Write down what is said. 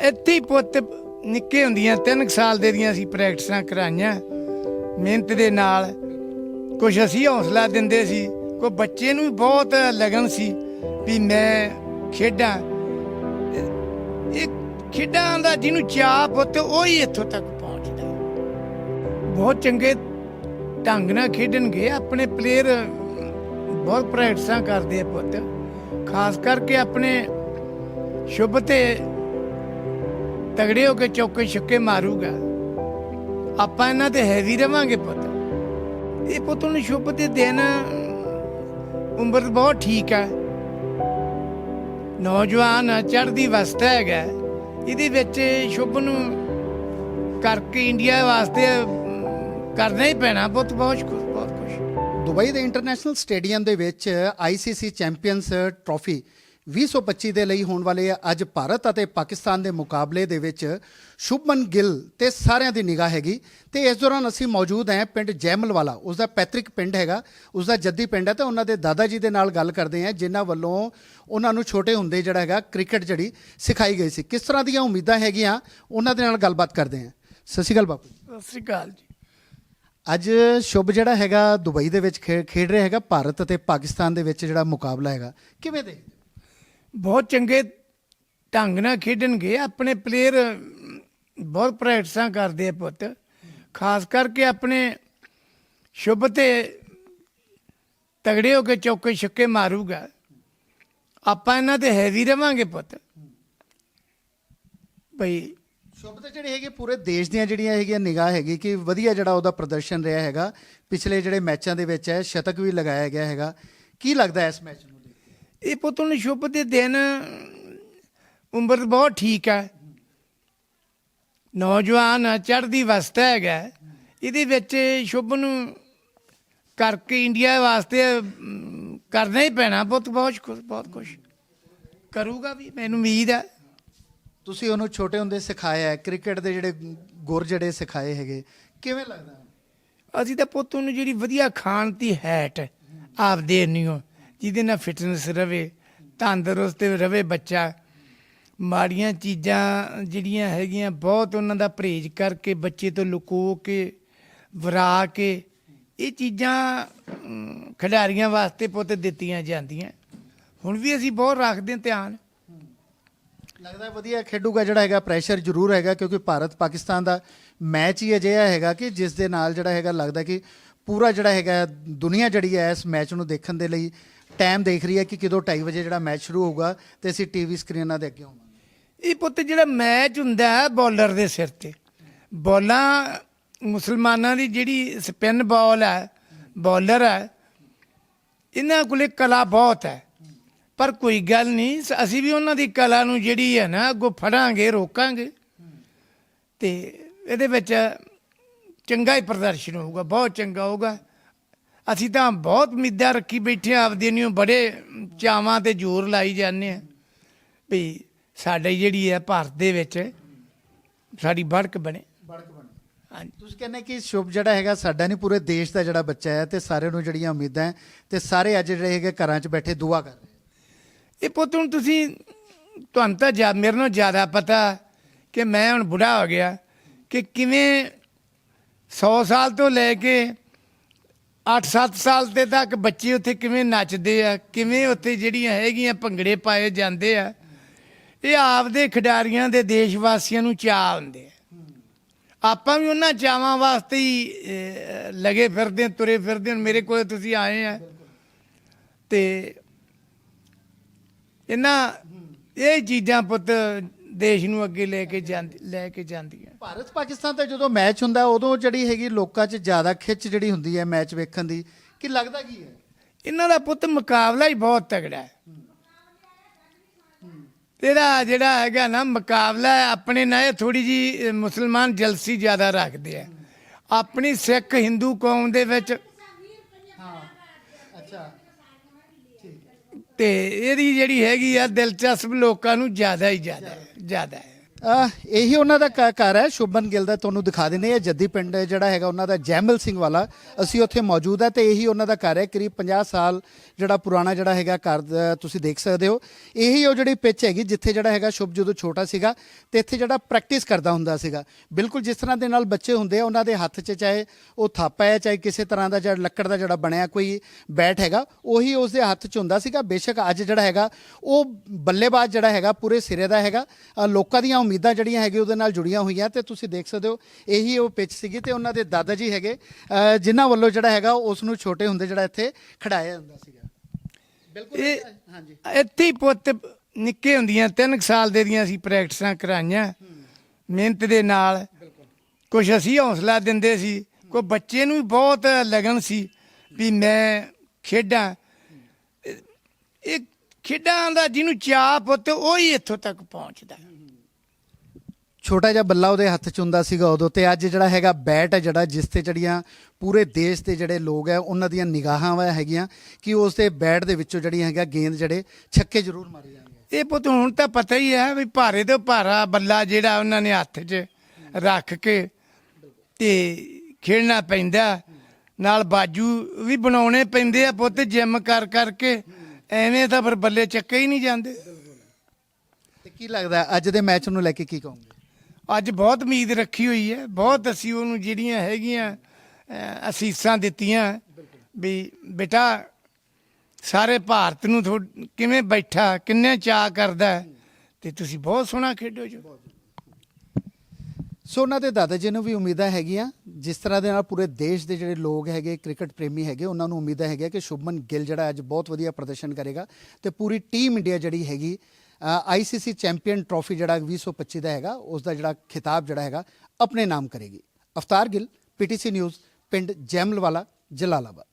ਇੱਥੇ ਹੀ ਪੁੱਤ ਨਿੱਕੇ ਹੁੰਦੀਆਂ 3 ਸਾਲ ਦੇ ਦੀਆਂ ਅਸੀਂ ਪ੍ਰੈਕਟਿਸਾਂ ਕਰਾਈਆਂ। ਮਿਹਨਤ ਦੇ ਨਾਲ ਕੁਝ ਅਸੀਂ ਹੌਸਲਾ ਦਿੰਦੇ ਸੀ। ਕੋਈ ਬੱਚੇ ਨੂੰ ਵੀ ਬਹੁਤ ਲਗਨ ਸੀ ਵੀ ਮੈਂ ਖੇਡਾਂ। ਇਹ ਖੇਡਾਂ ਦਾ ਜਿਹਨੂੰ ਚਾਹ ਪੁੱਤ, ਉਹ ਹੀ ਇੱਥੋਂ ਤੱਕ ਪਹੁੰਚਦਾ। ਬਹੁਤ ਚੰਗੇ ਢੰਗ ਨਾਲ ਖੇਡਣਗੇ। ਆਪਣੇ ਪਲੇਅਰ ਬਹੁਤ ਪ੍ਰੈਕਟਿਸਾਂ ਕਰਦੇ ਆ ਪੁੱਤ। ਖਾਸ ਕਰਕੇ ਆਪਣੇ ਸ਼ੁਭ ਤੇ ਤਗੜੇ ਹੋ ਕੇ ਚੌਕੇ ਛੱਕੇ ਮਾਰੂਗਾ। ਆਪਾਂ ਇਹਨਾਂ ਤੇ ਹੈਵੀ ਰਵਾਂਗੇ ਪੁੱਤ। ਇਹ ਪੁੱਤ ਨੂੰ ਸ਼ੁਭ ਦੇ ਦਿਨ ਉਮਰ ਬਹੁਤ ਠੀਕ ਹੈ ਨੌਜਵਾਨ ਚੜ੍ਹਦੀ ਅਵਸਥਾ ਹੈਗਾ। ਇਹਦੇ ਵਿੱਚ ਸ਼ੁਭ ਨੂੰ ਕਰਕੇ ਇੰਡੀਆ ਵਾਸਤੇ ਕਰਨਾ ਹੀ ਪੈਣਾ ਪੁੱਤ, ਬਹੁਤ ਕੁਛ ਬਹੁਤ ਕੁਛ। ਦੁਬਈ ਦੇ ਇੰਟਰਨੈਸ਼ਨਲ ਸਟੇਡੀਅਮ ਦੇ ਵਿੱਚ ਆਈਸੀਸੀ ਚੈਂਪੀਅਨਸ ਟਰਾਫੀ 2025 ਦੇ ਲਈ ਹੋਣ ਵਾਲੇ ਅੱਜ ਭਾਰਤ ਅਤੇ ਪਾਕਿਸਤਾਨ ਦੇ ਮੁਕਾਬਲੇ ਦੇ ਵਿੱਚ ਸ਼ੁਭਮਨ ਗਿੱਲ ਤੇ ਸਾਰਿਆਂ ਦੀ ਨਿਗਾਹ ਹੈਗੀ। ਤੇ ਇਸ ਦੌਰਾਨ ਅਸੀਂ ਮੌਜੂਦ ਹਾਂ ਪਿੰਡ ਜੈਮਲ ਵਾਲਾ ਉਸ ਦਾ ਪੈਤ੍ਰਿਕ ਪਿੰਡ ਹੈਗਾ ਉਸ ਦਾ ਜੱਦੀ ਪਿੰਡ ਹੈ ਤੇ ਉਹਨਾਂ ਦੇ ਦਾਦਾ ਜੀ ਦੇ ਨਾਲ ਗੱਲ ਕਰਦੇ ਹਾਂ ਜਿਨ੍ਹਾਂ ਵੱਲੋਂ ਉਹਨਾਂ ਨੂੰ ਛੋਟੇ ਹੁੰਦੇ ਜਿਹੜਾ ਹੈਗਾ ਕ੍ਰਿਕਟ ਜਿਹੜੀ ਸਿਖਾਈ ਗਈ ਸੀ। ਕਿਸ ਤਰ੍ਹਾਂ ਦੀਆਂ ਉਮੀਦਾਂ ਹੈਗੀਆਂ ਉਹਨਾਂ ਦੇ ਨਾਲ ਗੱਲਬਾਤ ਕਰਦੇ ਹਾਂ। ਸਤਿ ਸ਼੍ਰੀ ਅਕਾਲ ਬਾਪੂ। ਸਤਿ ਸ੍ਰੀ ਅਕਾਲ ਜੀ। ਅੱਜ ਸ਼ੁਭ ਜਿਹੜਾ ਹੈਗਾ ਦੁਬਈ ਦੇ ਵਿੱਚ ਖੇਡ ਰਿਹਾ ਹੈਗਾ ਭਾਰਤ ਅਤੇ ਪਾਕਿਸਤਾਨ ਦੇ ਵਿੱਚ ਜਿਹੜਾ ਮੁਕਾਬਲਾ ਹੈਗਾ। ਕਿਵੇਂ ਦੇ ਬਹੁਤ ਚੰਗੇ ਢੰਗ ਨਾਲ ਖੇਡਣਗੇ। ਆਪਣੇ ਪਲੇਅਰ ਬਹੁਤ ਪ੍ਰੈਕਟਿਸਾਂ ਕਰਦੇ ਆ ਪੁੱਤ। ਖਾਸ ਕਰਕੇ ਆਪਣੇ ਸ਼ੁਭ ਤੇ ਤਗੜੇ ਹੋ ਕੇ ਚੌਕੇ ਛੱਕੇ ਮਾਰੂਗਾ। ਆਪਾਂ ਇਹਨਾਂ ਤੇ ਹੈਵੀ ਰਵਾਂਗੇ ਪੁੱਤ। ਭਈ ਸ਼ੁਭ ਤੇ ਜਿਹੜੇ ਹੈਗੇ ਪੂਰੇ ਦੇਸ਼ ਦੀਆਂ ਜਿਹੜੀਆਂ ਹੈਗੀਆਂ ਨਿਗਾਹ ਹੈਗੀ ਕਿ ਵਧੀਆ ਜਿਹੜਾ ਉਹਦਾ ਪ੍ਰਦਰਸ਼ਨ ਰਿਹਾ ਹੈਗਾ। ਪਿਛਲੇ ਜਿਹੜੇ ਮੈਚਾਂ ਦੇ ਵਿੱਚ ਹੈ, ਸ਼ਤਕ ਵੀ ਲਗਾਇਆ ਗਿਆ ਹੈਗਾ। ਕੀ ਲੱਗਦਾ ਇਸ ਮੈਚ ਨੂੰ? ਇਹ ਪੁੱਤ ਨੂੰ ਸ਼ੁਭ ਦੇ ਦਿਨ ਉਮਰ ਬਹੁਤ ਠੀਕ ਹੈ। ਨੌਜਵਾਨ ਚੜ੍ਹਦੀ ਅਵਸਥਾ ਹੈਗਾ। ਇਹਦੇ ਵਿੱਚ ਸ਼ੁਭ ਨੂੰ ਕਰਕੇ ਇੰਡੀਆ ਵਾਸਤੇ ਕਰਨਾ ਹੀ ਪੈਣਾ। ਪੁੱਤ ਬਹੁਤ ਬਹੁਤ ਕੁਝ ਕਰੂਗਾ ਵੀ ਮੈਨੂੰ ਉਮੀਦ ਹੈ। ਤੁਸੀਂ ਉਹਨੂੰ ਛੋਟੇ ਹੁੰਦੇ ਸਿਖਾਇਆ ਹੈ ਕ੍ਰਿਕਟ ਦੇ ਜਿਹੜੇ ਗੁਰ ਜਿਹੜੇ ਸਿਖਾਏ ਹੈਗੇ ਕਿਵੇਂ ਲੱਗਦਾ? ਅਸੀਂ ਤਾਂ ਪੁੱਤ ਨੂੰ ਜਿਹੜੀ ਵਧੀਆ ਖਾਣ ਦੀ ਹੈਟ ਆਪਦੇ ਨਿਓ ਜਿਹਦੇ ਨਾਲ ਫਿਟਨੈਸ ਰਵੇ, ਤੰਦਰੁਸਤ ਰਵੇ ਬੱਚਾ। ਮਾੜੀਆਂ ਚੀਜ਼ਾਂ ਜਿਹੜੀਆਂ ਹੈਗੀਆਂ, ਬਹੁਤ ਉਹਨਾਂ ਦਾ ਪਰਹੇਜ਼ ਕਰਕੇ ਬੱਚੇ ਤੋਂ ਲੁਕੋ ਕੇ, ਵਰਾ ਕੇ, ਇਹ ਚੀਜ਼ਾਂ ਖਿਡਾਰੀਆਂ ਵਾਸਤੇ ਪੁੱਤ ਦਿੱਤੀਆਂ ਜਾਂਦੀਆਂ। ਹੁਣ ਵੀ ਅਸੀਂ ਬਹੁਤ ਰੱਖਦੇ ਹਾਂ ਧਿਆਨ। ਲੱਗਦਾ ਵਧੀਆ ਖੇਡੂਗਾ ਜਿਹੜਾ ਹੈਗਾ ਪ੍ਰੈਸ਼ਰ ਜ਼ਰੂਰ ਹੈਗਾ, ਕਿਉਂਕਿ ਭਾਰਤ ਪਾਕਿਸਤਾਨ ਦਾ ਮੈਚ ਹੀ ਅਜਿਹਾ ਹੈਗਾ ਕਿ ਜਿਸ ਦੇ ਨਾਲ ਜਿਹੜਾ ਹੈਗਾ ਲੱਗਦਾ ਕਿ ਪੂਰਾ ਜਿਹੜਾ ਹੈਗਾ ਦੁਨੀਆ ਜਿਹੜੀ ਹੈ ਇਸ ਮੈਚ ਨੂੰ ਦੇਖਣ ਦੇ ਲਈ ਟਾਈਮ ਦੇਖ ਰਹੀ ਹੈ ਕਿ ਕਦੋਂ 2:30 ਵਜੇ ਜਿਹੜਾ ਮੈਚ ਸ਼ੁਰੂ ਹੋਊਗਾ ਤੇ ਅਸੀਂ ਟੀਵੀ ਸਕਰੀਨਾਂ ਦੇ ਅੱਗੇ ਹੋਵਾਂਗੇ। ਇਹ ਪੁੱਤ ਜਿਹੜਾ ਮੈਚ ਹੁੰਦਾ ਹੈ ਬੋਲਰ ਦੇ ਸਿਰ ਤੇ। ਬੋਲਾਂ ਮੁਸਲਮਾਨਾਂ ਦੀ ਜਿਹੜੀ ਸਪਿਨ ਬਾਲ ਹੈ ਬੋਲਰ ਹੈ, ਇਹਨਾਂ ਕੋਲੇ ਕਲਾ ਬਹੁਤ ਹੈ। ਪਰ ਕੋਈ ਗੱਲ ਨਹੀਂ, ਸ- ਅਸੀਂ ਵੀ ਉਹਨਾਂ ਦੀ ਕਲਾ ਨੂੰ ਜਿਹੜੀ ਹੈ ਨਾ, ਅੱਗੋਂ ਫੜਾਂਗੇ, ਰੋਕਾਂਗੇ। ਤੇ ਇਹਦੇ ਵਿੱਚ ਚੰਗਾ ਹੀ ਪ੍ਰਦਰਸ਼ਨ ਹੋਊਗਾ, ਬਹੁਤ ਚੰਗਾ ਹੋਊਗਾ। ਅਸੀਂ ਤਾਂ ਬਹੁਤ ਉਮੀਦਾਂ ਰੱਖੀ ਬੈਠੇ ਹਾਂ ਆਪਦੇ ਨੂੰ ਬੜੇ ਚਾਵਾਂ ਤੇ ਜ਼ੋਰ ਲਾਈ ਜਾਂਦੇ ਆ ਵੀ ਸਾਡੀ ਜਿਹੜੀ ਹੈ ਭਾਰਤ ਦੇ ਵਿੱਚ ਸਾਡੀ ਬੜਕ ਬਣੇ। ਬੜਕ ਬਣ। ਹਾਂਜੀ। ਤੁਸੀਂ ਕਹਿੰਦੇ ਕਿ ਸ਼ੁਭ ਜਿਹੜਾ ਹੈਗਾ ਸਾਡਾ ਨਹੀਂ ਪੂਰੇ ਦੇਸ਼ ਦਾ ਜਿਹੜਾ ਬੱਚਾ ਹੈ ਤੇ ਸਾਰਿਆਂ ਨੂੰ ਜਿਹੜੀਆਂ ਉਮੀਦਾਂ ਹੈ ਤੇ ਸਾਰੇ ਅੱਜ ਜਿਹੜੇ ਹੈਗੇ ਘਰਾਂ 'ਚ ਬੈਠੇ ਦੁਆ ਕਰ ਰਹੇ ਇਹ ਪੁੱਤ ਹੁਣ ਤੁਸੀਂ ਤੁਹਾਨੂੰ ਤਾਂ ਜਾ ਮੇਰੇ ਨਾਲੋਂ ਜ਼ਿਆਦਾ ਪਤਾ ਕਿ ਮੈਂ ਹੁਣ ਬੁੜਾ ਹੋ ਗਿਆ ਕਿ ਕਿਵੇਂ 100 ਸਾਲ ਤੋਂ ਲੈ ਕੇ 8-7 ਸਾਲ ਦੇ ਤੱਕ ਬੱਚੇ ਉੱਥੇ ਕਿਵੇਂ ਨੱਚਦੇ ਆ ਕਿਵੇਂ ਉੱਥੇ ਜਿਹੜੀਆਂ ਹੈਗੀਆਂ ਭੰਗੜੇ ਪਾਏ ਜਾਂਦੇ ਆ ਇਹ ਆਪਦੇ ਖਿਡਾਰੀਆਂ ਦੇ ਦੇਸ਼ ਵਾਸੀਆਂ ਨੂੰ ਚਾਹ ਹੁੰਦੇ ਆ ਆਪਾਂ ਵੀ ਉਹਨਾਂ ਚਾਵਾਂ ਵਾਸਤੇ ਹੀ ਅਹ, ਲਗੇ ਫਿਰਦੇ ਹਾਂ, ਤੁਰੇ ਫਿਰਦੇ ਹਾਂ। ਮੇਰੇ ਕੋਲ ਤੁਸੀਂ ਆਏ ਆ ਤੇ ਇਹਨਾਂ ਇਹ ਚੀਜ਼ਾਂ ਪੁੱਤ ਦੇਸ਼ ਨੂੰ ਅੱਗੇ ਲੈ ਕੇ ਜਾਂਦੀ ਲੈ ਕੇ ਜਾਂਦੀਆਂ ਭਾਰਤ ਪਾਕਿਸਤਾਨ ਦਾ ਜਦੋਂ ਮੈਚ ਹੁੰਦਾ ਉਦੋਂ ਜਿਹੜੀ ਹੈਗੀ ਲੋਕਾਂ 'ਚ ਜ਼ਿਆਦਾ ਖਿੱਚ ਜਿਹੜੀ ਹੁੰਦੀ ਹੈ ਮੈਚ ਵੇਖਣ ਦੀ ਕਿ ਲੱਗਦਾ ਕੀ ਹੈ? ਇਹਨਾਂ ਦਾ ਪੁੱਤ ਮੁਕਾਬਲਾ ਹੀ ਬਹੁਤ ਤਗੜਾ ਹੈ। ਇਹਦਾ ਜਿਹੜਾ ਹੈਗਾ ਨਾ ਮੁਕਾਬਲਾ ਹੈ, ਆਪਣੇ ਨਾਲ ਇਹ ਥੋੜੀ ਜੀ ਮੁਸਲਮਾਨ ਜਲਸੀ ਜ਼ਿਆਦਾ ਰੱਖਦੇ ਆ ਆਪਣੀ ਸਿੱਖ ਹਿੰਦੂ ਕੌਮ ਦੇ ਵਿੱਚ ਹਾਂ ਅੱਛਾ ਤੇ ਇਹਦੀ ਜਿਹੜੀ ਹੈਗੀ ਆ ਦਿਲਚਸਪ ਲੋਕਾਂ ਨੂੰ ਜ਼ਿਆਦਾ ਹੀ ਜ਼ਿਆਦਾ ਜ਼ਿਆਦਾ ਹੈ। ਇਹੀ ਉਹਨਾਂ ਦਾ ਘ- ਘਰ ਹੈ ਸ਼ੁਭਨ ਗਿੱਲ ਦਾ ਤੁਹਾਨੂੰ ਦਿਖਾ ਦਿੰਦੇ ਆ ਜੱਦੀ ਪਿੰਡ ਜਿਹੜਾ ਹੈਗਾ ਉਹਨਾਂ ਦਾ ਜੈਮਲ ਸਿੰਘ ਵਾਲਾ। ਅਸੀਂ ਉੱਥੇ ਮੌਜੂਦ ਹੈ ਤੇ ਇਹੀ ਉਹਨਾਂ ਦਾ ਘਰ ਹੈ। ਕਰੀਬ 50 ਸਾਲ ਜਿਹੜਾ ਪੁਰਾਣਾ ਜਿਹੜਾ ਹੈਗਾ ਘਰ ਦਾ ਤੁਸੀਂ ਦੇਖ ਸਕਦੇ ਹੋ। ਇਹੀ ਉਹ ਜਿਹੜੀ ਪਿੱਚ ਹੈਗੀ ਜਿੱਥੇ ਜਿਹੜਾ ਹੈਗਾ ਸ਼ੁਭ ਜਦੋਂ ਛੋਟਾ ਸੀਗਾ ਤੇ ਇੱਥੇ ਜਿਹੜਾ ਪ੍ਰੈਕਟਿਸ ਕਰਦਾ ਹੁੰਦਾ ਸੀਗਾ। ਬਿਲਕੁਲ ਜਿਸ ਤਰ੍ਹਾਂ ਦੇ ਨਾਲ ਬੱਚੇ ਹੁੰਦੇ ਆ ਉਹਨਾਂ ਦੇ ਹੱਥ 'ਚ ਚਾਹੇ ਉਹ ਥਾਪਾ ਹੈ ਚਾਹੇ ਕਿਸੇ ਤਰ੍ਹਾਂ ਦਾ ਜਿਹੜਾ ਲੱਕੜ ਦਾ ਜਿਹੜਾ ਬਣਿਆ ਕੋਈ ਬੈਟ ਹੈਗਾ ਉਹੀ ਉਸ ਦੇ ਹੱਥ 'ਚ ਹੁੰਦਾ ਸੀਗਾ। ਬੇਸ਼ੱਕ ਅੱਜ ਜਿਹੜਾ ਹੈਗਾ ਉਹ ਬੱਲੇਬਾਜ਼ ਜਿਹੜਾ ਹੈਗਾ ਪੂਰੇ ਸਿਰੇ ਦਾ ਹੈਗਾ। ਅ, ਲੋਕਾਂ ਦੀਆਂ ਉਮੀਦਾਂ ਜਿਹੜੀਆਂ ਹੈਗੀ ਉਹਦੇ ਨਾਲ ਜੁੜੀਆਂ ਹੋਈਆਂ ਤੇ ਤੁਸੀਂ ਦੇਖ ਸਕਦੇ ਹੋ ਇਹੀ ਉਹ ਪਿੱਚ ਸੀਗੀ ਤੇ ਉਹਨਾਂ ਦੇ ਦਾਦਾ ਜੀ ਹੈਗੇ ਅ, ਜਿਨ੍ਹਾਂ ਵੱਲੋਂ ਜਿਹੜਾ ਹੈਗਾ ਉਸ ਨੂੰ ਛੋਟੇ ਹੁੰਦੇ ਜਿਹੜਾ ਇੱਥੇ ਖੜਾਇਆ ਜਾਂਦਾ ਸੀਗਾ। ਬਿਲਕੁਲ ਇਹ ਹਾਂਜੀ। ਇੱਥੇ ਹੀ ਪੁੱਤ ਨਿੱਕੇ ਹੁੰਦੀਆਂ 3 ਸਾਲ ਦੇ ਦੀਆਂ ਅਸੀਂ ਪ੍ਰੈਕਟਿਸਾਂ ਕਰਾਈਆਂ ਮਿਹਨਤ ਦੇ ਨਾਲ। ਕੁਝ ਅਸੀਂ ਹੌਸਲਾ ਦਿੰਦੇ ਸੀ ਕੋਈ ਬੱਚੇ ਨੂੰ ਵੀ ਬਹੁਤ ਲਗਨ ਸੀ ਵੀ ਮੈਂ ਖੇਡਾਂ। ਇਹ- ਇਹ ਖੇਡਾਂ ਦਾ ਜਿਹਨੂੰ ਚਾਹ ਪੁੱਤ ਉਹ ਹੀ ਇੱਥੋਂ ਤੱਕ ਪਹੁੰਚਦਾ। ਛੋਟਾ ਜਿਹਾ ਬੱਲਾ ਉਹਦੇ ਹੱਥ 'ਚ ਹੁੰਦਾ ਸੀਗਾ ਉਦੋਂ ਤੇ ਅੱਜ ਜਿਹੜਾ ਹੈਗਾ ਬੈਟ ਹੈ ਜਿਹੜਾ ਜਿਸ ਤੇ ਜਿਹੜੀਆਂ ਪੂਰੇ ਦੇਸ਼ ਦੇ ਜਿਹੜੇ ਲੋਕ ਹੈ ਉਹਨਾਂ ਦੀਆਂ ਨਿਗਾਹਾਂ ਵਾ ਹੈਗੀਆਂ ਕਿ ਉਸ ਦੇ ਬੈਟ ਦੇ ਵਿੱਚੋਂ ਜਿਹੜੀਆਂ ਹੈਗਾ ਗੇਂਦ ਜਿਹੜੇ ਛੱਕੇ ਜ਼ਰੂਰ ਮਾਰੇ ਜਾਣਗੇ। ਇਹ ਪੁੱਤ ਹੁਣ ਤਾਂ ਪਤਾ ਹੀ ਹੈ ਵੀ ਭਾਰੇ ਤੋਂ ਭਾਰਾ ਬੱਲਾ ਜਿਹੜਾ ਉਹਨਾਂ ਨੇ ਹੱਥ 'ਚ ਰੱਖ ਕੇ ਤੇ ਖੇਡਣਾ ਪੈਂਦਾ। ਨਾਲ ਬਾਜੂ ਵੀ ਬਣਾਉਣੇ ਪੈਂਦੇ ਆ ਪੁੱਤ ਜਿਮ ਕਰ ਕਰਕੇ। ਐਵੇਂ ਤਾਂ ਫਿਰ ਬੱਲੇ ਚੱਕੇ ਹੀ ਨਹੀਂ ਜਾਂਦੇ। ਤੇ ਕੀ ਲੱਗਦਾ ਅੱਜ ਦੇ ਮੈਚ ਨੂੰ ਲੈ ਕੇ ਕੀ ਕਹੋਗੇ? ਅੱਜ ਬਹੁਤ ਉਮੀਦ ਰੱਖੀ ਹੋਈ ਹੈ ਬਹੁਤ ਅਸੀਂ ਉਹਨੂੰ ਜਿਹੜੀਆਂ ਹੈਗੀਆਂ ਅਸੀਸਾਂ ਦਿੱਤੀਆਂ ਵੀ ਬੇਟਾ ਸਾਰੇ ਭਾਰਤ ਨੂੰ ਥੋ- ਕਿਵੇਂ ਬੈਠਾ ਕਿੰਨੇ ਚਾਹ ਕਰਦਾ ਹੈ, ਤੇ ਤੁਸੀਂ ਬਹੁਤ ਸੋਹਣਾ ਖੇਡੋ ਜੋ। ਸੋ ਉਹਨਾਂ ਦੇ ਦਾਦਾ ਜੀ ਨੂੰ ਵੀ ਉਮੀਦਾਂ ਹੈਗੀਆਂ ਜਿਸ ਤਰ੍ਹਾਂ ਦੇ ਨਾਲ ਪੂਰੇ ਦੇਸ਼ ਦੇ ਜਿਹੜੇ ਲੋਕ ਹੈਗੇ ਕ੍ਰਿਕਟ ਪ੍ਰੇਮੀ ਹੈਗੇ ਉਹਨਾਂ ਨੂੰ ਉਮੀਦਾਂ ਹੈਗੀਆਂ ਕਿ ਸ਼ੁਭਮਨ ਗਿੱਲ ਜਿਹੜਾ ਅੱਜ ਬਹੁਤ ਵਧੀਆ ਪ੍ਰਦਰਸ਼ਨ ਕਰੇਗਾ ਤੇ ਪੂਰੀ ਟੀਮ ਇੰਡੀਆ ਜਿਹੜੀ ਹੈਗੀ ਆਈਸੀਸੀ ਚੈਂਪੀਅਨ ਟਰੋਫੀ ਜਿਹੜਾ 2025 ਦਾ ਹੈਗਾ, ਉਸ ਦਾ ਜਿਹੜਾ ਖਿਤਾਬ ਜਿਹੜਾ ਹੈਗਾ, ਆਪਣੇ ਨਾਮ ਕਰੇਗੀ। ਅਫਤਾਰ ਗਿੱਲ ਪੀਟੀਸੀ ਨਿਊਜ਼, ਪਿੰਡ ਜੈਮਲਵਾਲਾ, ਜਲਾਲਾਬਾਦ।